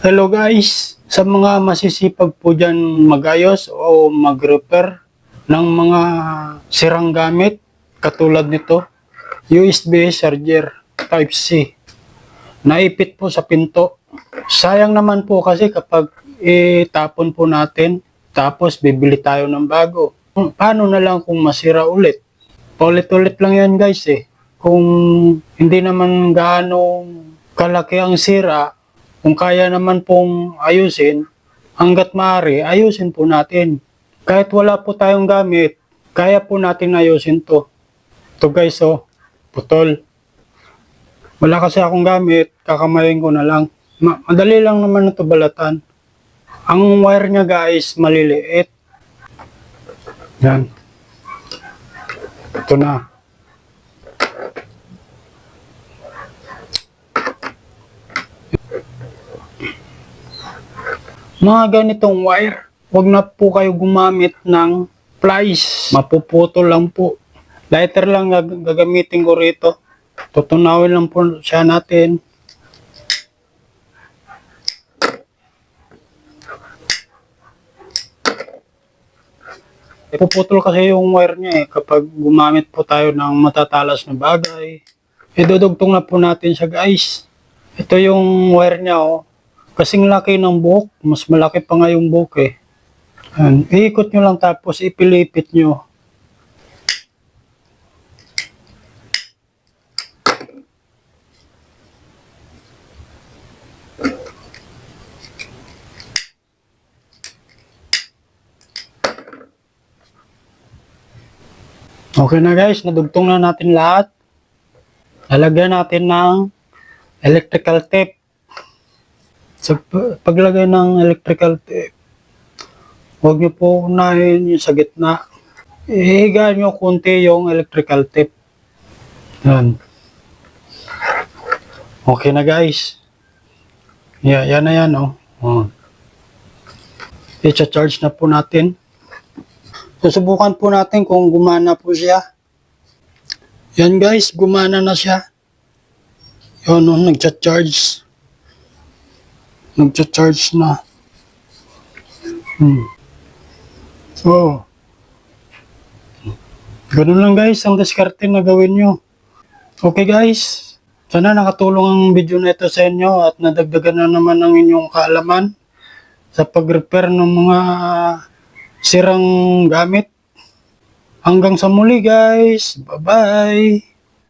Hello guys! Sa mga masisipag po dyan magayos o mag-repair ng mga sirang gamit katulad nito, USB charger Type-C. Naipit po sa pinto. Sayang naman po kasi kapag itapon po natin tapos bibili tayo ng bago. Paano na lang kung masira ulit? Paulit-ulit lang yan guys eh. Kung hindi naman gaano kalaki ang sira, kung kaya naman pong ayusin, hanggat maaari, ayusin po natin. Kahit wala po tayong gamit, kaya po natin ayusin to. Ito guys, oh, putol. Wala kasi akong gamit, kakamayin ko na lang. Ma- madali lang naman ito balatan. Ang wire niya guys, maliliit. Yan. Ito na. Mga ganitong wire, huwag na po kayo gumamit ng plies. Mapuputol lang po. Lighter lang gag- gagamitin ko rito. Tutunawin lang po siya natin. Puputol kasi yung wire niya eh kapag gumamit po tayo ng matatalas na bagay. Idudugtong na po natin siya guys. Ito yung wire niya oh. Kasing laki ng buhok, mas malaki pa nga yung buhok eh. Ayan. Iikot nyo lang tapos ipilipit nyo. Okay na guys, nadugtong na natin lahat. Lalagyan natin ng electrical tape. Sa paglagay ng electrical tape, huwag niyo po unahin yung sa gitna. Ihigaan niyo kunti yung electrical tape. Yan. Okay na guys. Yeah, yan na yan oh. oh. I-charge na po natin. Susubukan po natin kung gumana po siya. Yan guys, gumana na siya. Yun, oh, nagcha-charge. Nagcha-charge na. Hmm. So, ganun lang guys, ang diskarte na gawin nyo. Okay guys, sana nakatulong ang video na ito sa inyo at nadagdagan na naman ang inyong kaalaman sa pag-repair ng mga sirang gamit. Hanggang sa muli guys. Bye-bye.